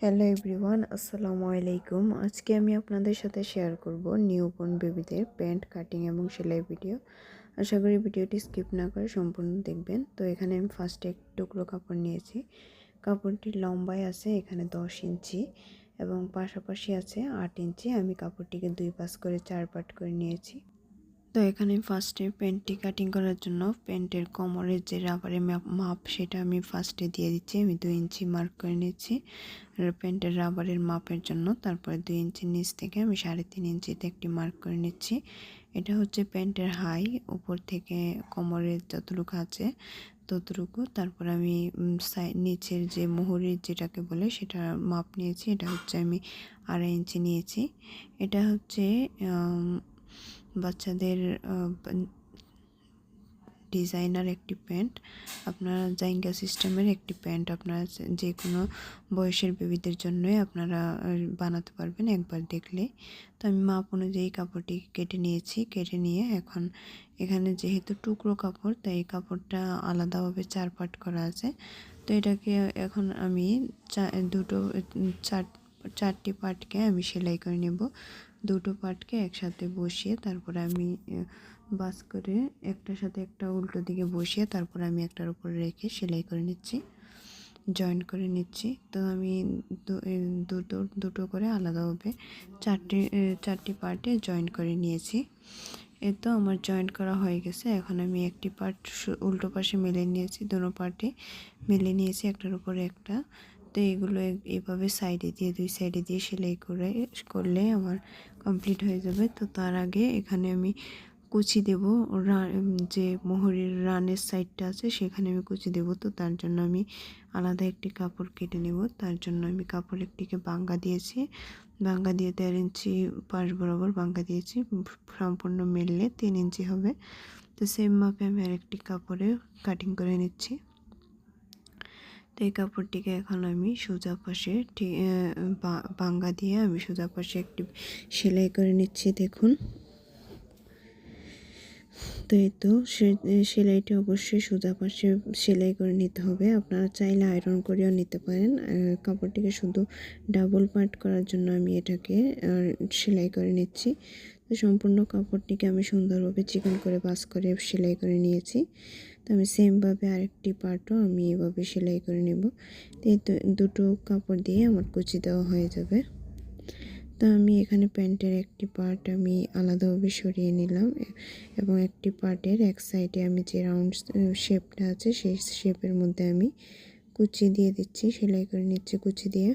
Hello everyone, আসসালামু আলাইকুম। আজকে আমি আপনাদের সাথে শেয়ার করব নিউবর্ন বেবিদের প্যান্ট কাটিং এবং সেলাই ভিডিও। আশা করি ভিডিওটি স্কিপ না করে সম্পূর্ণ দেখবেন। তো এখানে আমি ফার্স্টে এক টুকরো কাপড় নিয়েছি। কাপড়টি লম্বায় আছে, এখানে দশ ইঞ্চি এবং পাশাপাশি আছে আট ইঞ্চি। আমি কাপড়টিকে দুই পাশ করে চার পাট করে নিয়েছি। তো এখানে ফার্স্টে প্যান্টটি কাটিং করার জন্য প্যান্টের কোমরের যে রাবারের মাপ সেটা আমি ফার্স্টে দিয়ে দিচ্ছি। আমি দুই ইঞ্চি মার্ক করে নিচ্ছি। প্যান্টের রাবারের মাপের জন্য তারপরে দুই ইঞ্চি নিচ থেকে আমি সাড়ে তিন ইঞ্চিতে একটি মার্ক করে নিচ্ছি। এটা হচ্ছে প্যান্টের হাই উপর থেকে কোমরের যতটুকু আছে ততটুকু। তারপর আমি নিচের যে মোহরির যেটাকে বলে সেটা মাপ নিয়েছি। এটা হচ্ছে আমি আড়াই ইঞ্চি নিয়েছি। এটা হচ্ছে বাচ্চাদের ডিজাইনার একটি প্যান্ট, আপনারা জাইঙ্গা সিস্টেমের একটি প্যান্ট আপনারা যে কোনো বয়সের বেবিদের জন্যই আপনারা বানাতে পারবেন একবার দেখলে। তো আমি মাপ অনুযায়ী কাপড়টি কেটে নিয়েছি, কেটে নিয়ে এখন এখানে যেহেতু টুকরো কাপড়, তাই এই কাপড়টা আলাদাভাবে চার পাট করা আছে। তো এটাকে এখন আমি দুটো, চার, চারটি পাটকে আমি সেলাই করে নেব। দুটো পাটকে একসাথে বসিয়ে তারপরে আমি বাস করে একটার সাথে একটা উল্টো দিকে বসিয়ে তারপরে আমি একটার উপরে রেখে সেলাই করে নিচ্ছি জয়েন করে নিচ্ছি। তো আমি দুটো দুটো করে আলাদাভাবে চারটি চারটি পার্টে জয়েন করে নিয়েছি। এ তো আমার জয়েন্ট করা হয়ে গেছে। এখন আমি একটি পার্ট উল্টো পাশে মেলে নিয়েছি, দুটো পার্টে মেলে নিয়েছি, একটার উপরে একটা। তো এগুলো এভাবে সাইডে দিয়ে, দুই সাইডে দিয়ে সেলাই করে, করলে আমার কমপ্লিট হয়ে যাবে। তো তার আগে এখানে আমি কুচি দেব। যে মোহরের রানের সাইডটা আছে, সেখানে আমি কুচি দেব। তো তার জন্য আমি আলাদা একটি কাপড় কেটে নেব। তার জন্য আমি কাপড় একটিকে বাঙ্গা দিয়েছি। বাঙ্গা দিয়ে দেড় ইঞ্চি পাশ বরাবর বাঙ্গা দিয়েছি। সম্পূর্ণ মেললে তিন ইঞ্চি হবে। তো সেম মাপে আমি আরেকটি কাপড়ে কাটিং করে নিচ্ছি। তো এই কাপড়টিকে এখন আমি সোজা পাশে বাঙ্গা দিয়ে আমি সোজা পাশে একটি সেলাই করে নিচ্ছি, দেখুন। তো এই তো সেলাইটি অবশ্যই সোজা পাশে সেলাই করে নিতে হবে। আপনারা চাইলে আয়রন করেও নিতে পারেন। কাপড়টিকে শুধু ডাবল পার্ট করার জন্য আমি এটাকে সেলাই করে নিচ্ছি। তো সম্পূর্ণ কাপড়টিকে আমি সুন্দরভাবে চিকন করে, বাস করে সেলাই করে নিয়েছি। তো আমি সেমভাবে আরেকটি পার্টও আমি এভাবে সেলাই করে নেব। তো দুটো কাপড় দিয়ে আমার কুচি দেওয়া হয়ে যাবে। তো আমি এখানে প্যান্টের একটি পার্ট আমি আলাদাভাবে সরিয়ে নিলাম এবং একটি পার্টের এক সাইডে আমি যে রাউন্ড শেপটা আছে সেই শেপের মধ্যে আমি কুচি দিয়ে দিচ্ছি, সেলাই করে নিচ্ছি কুচি দিয়ে।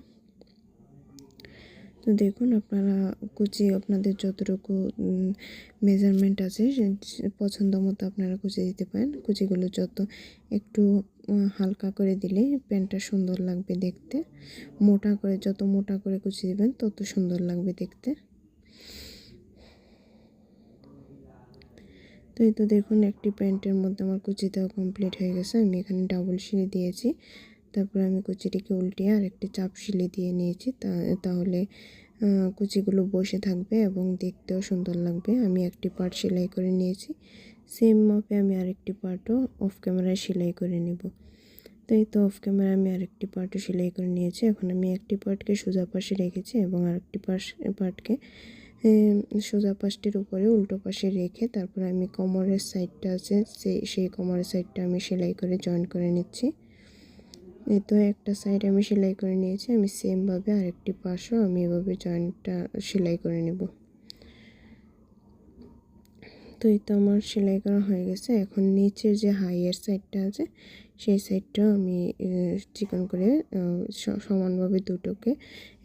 তো দেখুন, আপনারা কুচি আপনাদের যতটুকু মেজারমেন্ট আছে পছন্দ মতো আপনারা কুচি দিতে পারেন। কুচিগুলো যত একটু হালকা করে দিলে প্যান্টটা সুন্দর লাগবে দেখতে। মোটা করে, যত মোটা করে কুচি দেবেন, তত সুন্দর লাগবে দেখতে। তো এই তো দেখুন, একটি প্যান্টের মধ্যে আমার কুচি দেওয়া কমপ্লিট হয়ে গেছে। আমি এখানে ডাবল সিঁড়ি দিয়েছি। তারপর আমি কুচিটিকে উল্টিয়ে আর একটি চাপ সিলি দিয়ে নিয়েছি। তাহলে কুচিগুলো বসে থাকবে এবং দেখতেও সুন্দর লাগবে। আমি একটি পার্ট সেলাই করে নিয়েছি। সেম মাপে আমি আরেকটি পার্টও অফ ক্যামেরায় সেলাই করে নেব। তো এই তো, অফ ক্যামেরা আমি আরেকটি পার্টও সেলাই করে নিয়েছি। এখন আমি একটি পার্টকে সোজা পাশে রেখেছি এবং আরেকটি পাশ, পার্টকে সোজা পাশটির উপরে উল্টো পাশে রেখে তারপর আমি কোমরের সাইডটা আছে সেই সেই কোমরের সাইডটা আমি সেলাই করে জয়েন করে নিচ্ছি। এই তো একটা সাইড আমি সেলাই করে নিয়েছি, আমি সেমভাবে আরেকটি পাশও আমি এভাবে জয়েন্টটা সেলাই করে নেব। তো এই তো আমার সেলাই করা হয়ে গেছে, এখন নিচের যে হাইয়ের সাইডটা আছে, সেই সাইডটাও আমি চিকন করে সমানভাবে দুটোকে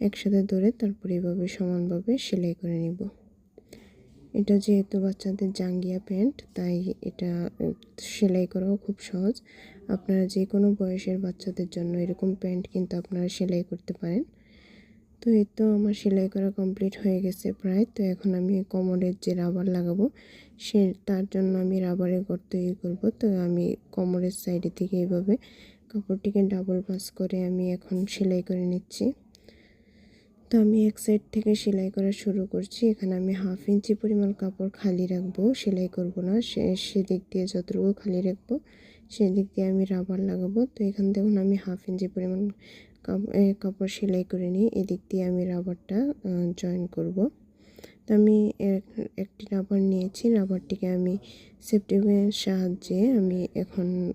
একসাথে ধরে তারপরে এভাবে সমানভাবে সেলাই করে নিব। এটা যেহেতু বাচ্চাদের জাঙ্গিয়া প্যান্ট, তাই এটা সেলাই করাও খুব সহজ। আপনারা যে কোনো বয়সের বাচ্চাদের জন্য এরকম প্যান্ট কিন্তু আপনারা সেলাই করতে পারেন। তো এই তো আমার সেলাই করা কমপ্লিট হয়ে গেছে প্রায়। তো এখন আমি কোমরের যে রাবার লাগাবো, সে, তার জন্য আমি রাবারের গর্ত তৈরি করব। তো আমি কোমরের সাইডে থেকে এইভাবে কাপড়টিকে ডাবল পাস করে আমি এখন সেলাই করে নিচ্ছি। তো আমি এক সাইড থেকে সেলাই করা শুরু করছি। এখানে আমি হাফ ইঞ্চি পরিমাণ কাপড় খালি রাখব। সেলাই করব না। সেদিক দিয়ে যতটুকু খালি রাখব, সেদিক দিয়ে আমি রাবার লাগাবো। তো এখান দেখুন আমি হাফ ইঞ্চি পরিমাণ কাপড় সেলাই করে নিই। এদিক দিয়ে আমি রাবারটা জয়েন করব। তো আমি এক- একটি রাবার নিয়েছি। রাবারটিকে আমি সেফটি সেফটিপিনের সাহায্যে আমি এখন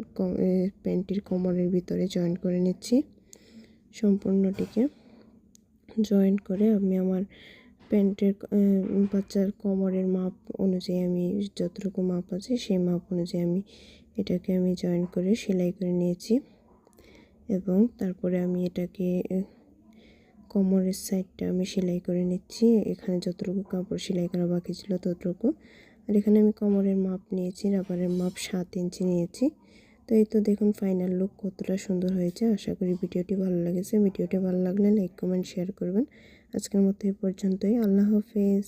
প্যান্টটির কোমরের ভিতরে জয়েন করে নিচ্ছি। সম্পূর্ণটিকে। জয়েন করে আমি আমার প্যান্টের বাচ্চার কোমরের মাপ অনুযায়ী আমি যতটুকু মাপ আছে সেই মাপ অনুযায়ী আমি এটাকে আমি জয়েন করে সেলাই করে নিয়েছি। এবং তারপরে আমি এটাকে কোমরের সাইডটা আমি সেলাই করে নিচ্ছি। এখানে যতটুকু কাপড় সেলাই করা বাকি ছিল ততটুকু। আর এখানে আমি কোমরের মাপ নিয়েছি রাবারের মাপ সাত ইঞ্চি নিয়েছি। তো এই তো দেখুন ফাইনাল লুক কতটা সুন্দর হয়েছে। আশা করি ভিডিওটি ভালো লেগেছে। ভিডিওটি ভালো লাগলে লাইক কমেন্ট শেয়ার করবেন। আজকের মতো এই পর্যন্তই। আল্লাহ হাফেজ।